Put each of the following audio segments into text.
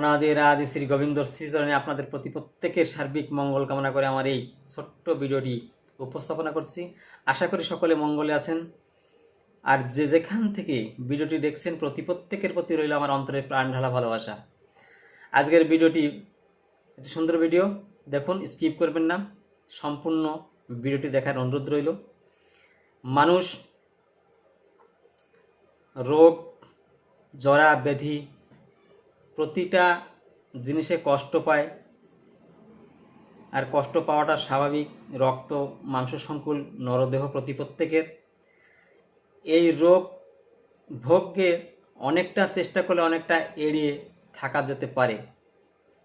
আমাদের আদি শ্রী গোবিন্দ শ্রীচরণে আপনাদের প্রতি প্রত্যেকের সার্বিক মঙ্গল কামনা করে আমার এই ছোট্ট ভিডিওটি উপস্থাপনা করছি। আশা করি সকলে মঙ্গলে আছেন। আর যে যেখান থেকে ভিডিওটি দেখছেন, প্রতি প্রত্যেকের প্রতি রইল আমার অন্তরের প্রাণ ঢালা ভালোবাসা। আজকের ভিডিওটি একটি সুন্দর ভিডিও। দেখুন, স্কিপ করবেন না। সম্পূর্ণ ভিডিওটি দেখার অনুরোধ রইল। মানুষ রোগ জরা ব্যাধি প্রতিটা জিনিসে কষ্ট পায়। আর কষ্ট পাওয়াটা স্বাভাবিক। রক্ত, মাংস সংকুল, নরদেহ প্রতি প্রত্যেকের। এই রোগ ভোগকে অনেকটা চেষ্টা করলে অনেকটা এড়িয়ে থাকা যেতে পারে।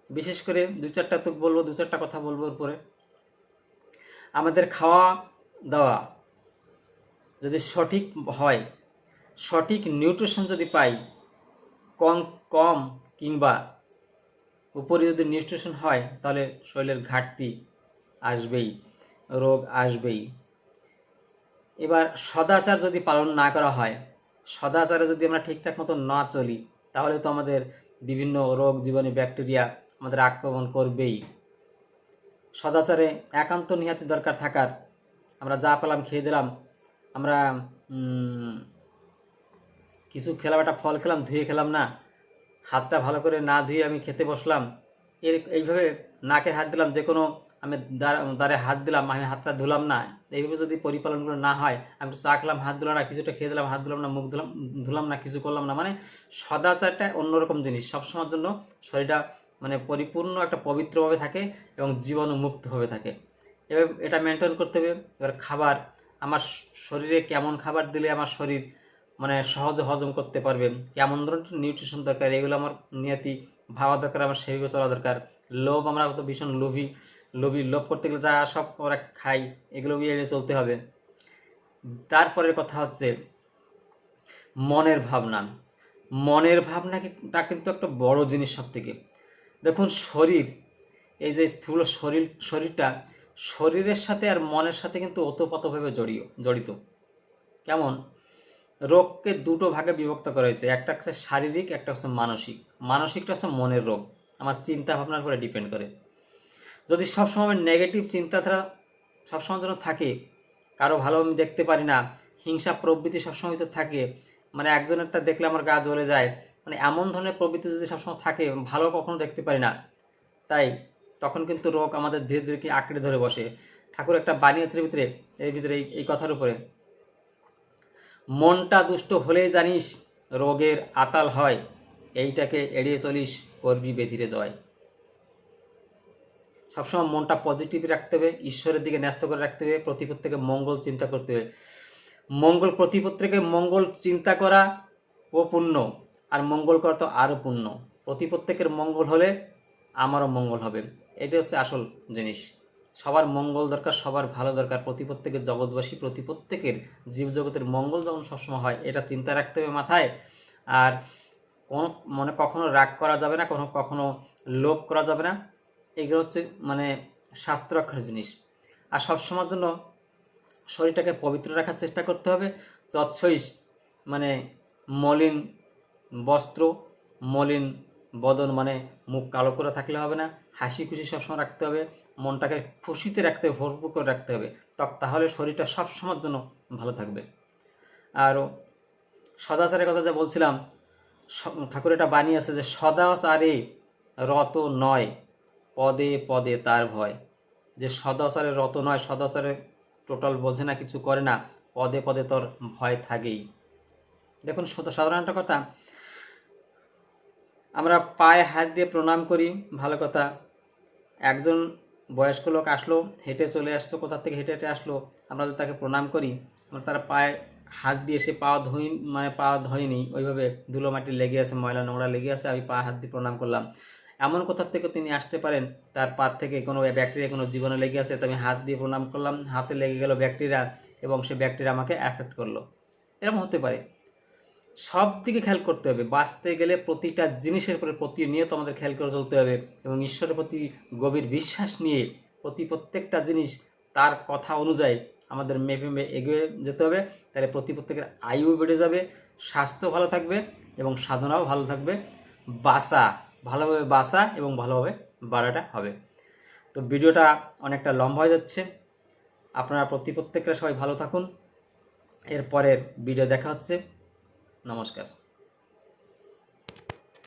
বিশেষ করে দু চারটা তো বলব, দু চারটা কথা বলব উপরে। আমাদের খাওয়া দাওয়া যদি সঠিক হয়, সঠিক নিউট্রিশন যদি পাই কম কম কিংবা উপরে যদি নিউট্রিশন হয়, তাহলে শরীরের ঘাটতি আসবেই, রোগ আসবেই। এবার সদাচার যদি পালন না করা হয়, সদাচারে যদি আমরা ঠিকঠাক মতো না চলি, তাহলে তো আমাদের বিভিন্ন রোগ জীবনে ব্যাকটেরিয়া আমাদের আক্রমণ করবেই। সদাচারে একান্ত নিহাতি দরকার থাকার। আমরা যা পেলাম, খেয়ে দিলাম, আমরা কিছু খেলাম, একটা ফল খেলাম, ধুয়ে খেলাম না। হাতটা ভালো করে না ধুয়ে আমি খেতে বসলাম। এর এইভাবে নাকে হাত দিলাম, যে কোনো আমি দাঁড়ে হাত দিলাম, আমি হাতটা ধুলাম না। এইভাবে যদি পরিপালনগুলো না হয়, আমি চা খেলাম, হাত ধুলাম না, কিছুটা খেয়ে দিলাম, হাত ধুলাম না, মুখ ধুলাম ধুলাম না, কিছু করলাম না। মানে সদাচারটা অন্যরকম জিনিস। সবসময়ের জন্য শরীরটা মানে পরিপূর্ণ একটা পবিত্রভাবে থাকে এবং জীবাণুমুক্তভাবে থাকে। এবার এটা মেনটেন করতে হবে। এবার খাবার, আমার শরীরে কেমন খাবার দিলে আমার শরীর মানে সহজে হজম করতে পারবে। কেমন ধরনের নিউট্রিশন দরকার? এগুলো আমার নিয়তি, ভাবা দরকার, আমার সেভাবে চলা দরকার। লোভ, আমরা তো ভীষণ লোভী লোভী, লোভ করতে গেলে যা সব আমরা খাই এগুলো এড়িয়ে চলতে হবে। তারপরের কথা হচ্ছে, মনের ভাবনা। মনের ভাবনাটা কিন্তু একটা বড় জিনিস সব থেকে দেখুন, শরীর, এই যে স্থূল শরীর, শরীরটা, শরীরের সাথে আর মনের সাথে কিন্তু ওতপ্রোতভাবে জড়িয়ে, জড়িত। কেমন? রোগকে দুটো ভাগে বিভক্ত করা হয়েছে। একটা হচ্ছে শারীরিক, একটা হচ্ছে মানসিক। মানসিকটা হচ্ছে মনের রোগ। আমার চিন্তা ভাবনার উপরে ডিপেন্ড করে। যদি সবসময় নেগেটিভ চিন্তাধারা সবসময় যেন থাকে, কারও ভালো আমি দেখতে পারি না, হিংসা প্রবৃত্তি সবসময় তো থাকে মানে একজনেরটা দেখলে আমার গা জ্বলে যায় মানে এমন ধরনের প্রবৃত্তি যদি সবসময় থাকে ভালো কখনো দেখতে পারি না, তাই তখন কিন্তু রোগ আমাদের ধীরে ধীরে কি আঁকড়ে ধরে বসে। ঠাকুর একটা বানিয়েছে ভিতরে, এর ভিতরে এই কথার উপরে। মনটা দুষ্ট হলেই জানিস রোগের আতাল হয়। এইটাকে এড়িয়ে চলিস করবি বেধিরে জয়। সবসময় মনটা পজিটিভ রাখতে হবে, ঈশ্বরের দিকে ন্যস্ত করে রাখতে হবে প্রতি প্রত্যেকে মঙ্গল চিন্তা করতে হবে। মঙ্গল প্রতি প্রত্যেকে মঙ্গল চিন্তা করা ও পুণ্য আর মঙ্গল করা তো আরও পুণ্য প্রতি প্রত্যেকের মঙ্গল হলে আমারও মঙ্গল হবে। এটা হচ্ছে আসল জিনিস। সবার মঙ্গল দরকার, সবার ভালো দরকার। প্রতি প্রত্যেকের জগৎবাসী, প্রতি প্রত্যেকের জীবজগতের মঙ্গল যখন সবসময় হয়, এটা চিন্তা রাখতে হবে মাথায়। আর কোনো মানে কখনো রাগ করা যাবে না, কোনো, কখনো লোভ করা যাবে না। এগুলো হচ্ছে মানে স্বাস্থ্য রক্ষার জিনিস। আর সবসময়ের জন্য শরীরটাকে পবিত্র রাখার চেষ্টা করতে হবে। তৎসই মানে মলিন বস্ত্র, মলিন বদন মানে মুখ কালো করে থাকলে হবে না, হাসি খুশি সবসময় রাখতে হবে, মনটাকে খুশিতে রাখতে হবে, ভরপুর করে রাখতে হবে তাহলে শরীরটা সবসময়ের জন্য ভালো থাকবে। আর সদাচারের কথা যা বলছিলাম ঠাকুর এটা বানিয়েছে যে সদাচারে রত নয়, পদে পদে তার ভয়। যে সদাচারে রত নয়, সদাচারে টোটাল বোঝে না, কিছু করে না, পদে পদে তোর ভয় থাকেই। দেখুন সাধারণ একটা কথা আমরা পায়ে হাত দিয়ে প্রণাম করি, ভালো কথা। একজন বয়স্ক লোক আসলো, হেঁটে চলে আসতো কোথা থেকে হেঁটে হেঁটে আসলো, আমরা যদি তাকে প্রণাম করি, আমরা তার পায়ে হাত দিয়ে সে পা ধুই মানে পা ধয়নি, ওইভাবে ধুলো মাটি লেগে আছে, ময়লা নোংরা লেগে আছে, আমি পা হাত দিয়ে প্রণাম করলাম। এমন কোথা থেকে তিনি আসতে পারেন, তার পা থেকে কোনো ব্যাকটেরিয়া, কোনো জীবনে লেগে আছে তো আমি হাত দিয়ে প্রণাম করলাম। হাতে লেগে গেল ব্যাকটেরিয়া এবং সে ব্যাকটেরিয়া আমাকে অ্যাফেক্ট করল। এরকম হতে পারে। সব দিকে খেয়াল করতে হবে। বাঁচতে গেলে প্রতিটা জিনিসের উপরে প্রতিনিয়ত আমাদের খেয়াল করে চলতে হবে এবং ঈশ্বরের প্রতি গভীর বিশ্বাস নিয়ে প্রতি প্রত্যেকটা জিনিস তার কথা অনুযায়ী আমাদের মেপে এগিয়ে যেতে হবে। তাহলে প্রতি প্রত্যেকের আয়ু বেড়ে যাবে, স্বাস্থ্য ভালো থাকবে এবং সাধনাও ভালো থাকবে। বাঁচা, ভালোভাবে বাসা এবং ভালোভাবে বাড়াটা হবে। তো ভিডিওটা অনেকটা লম্বা হয়ে যাচ্ছে। আপনারা প্রতি প্রত্যেকটা সবাই ভালো থাকুন। এর পরের ভিডিও দেখা হচ্ছে। নমস্কার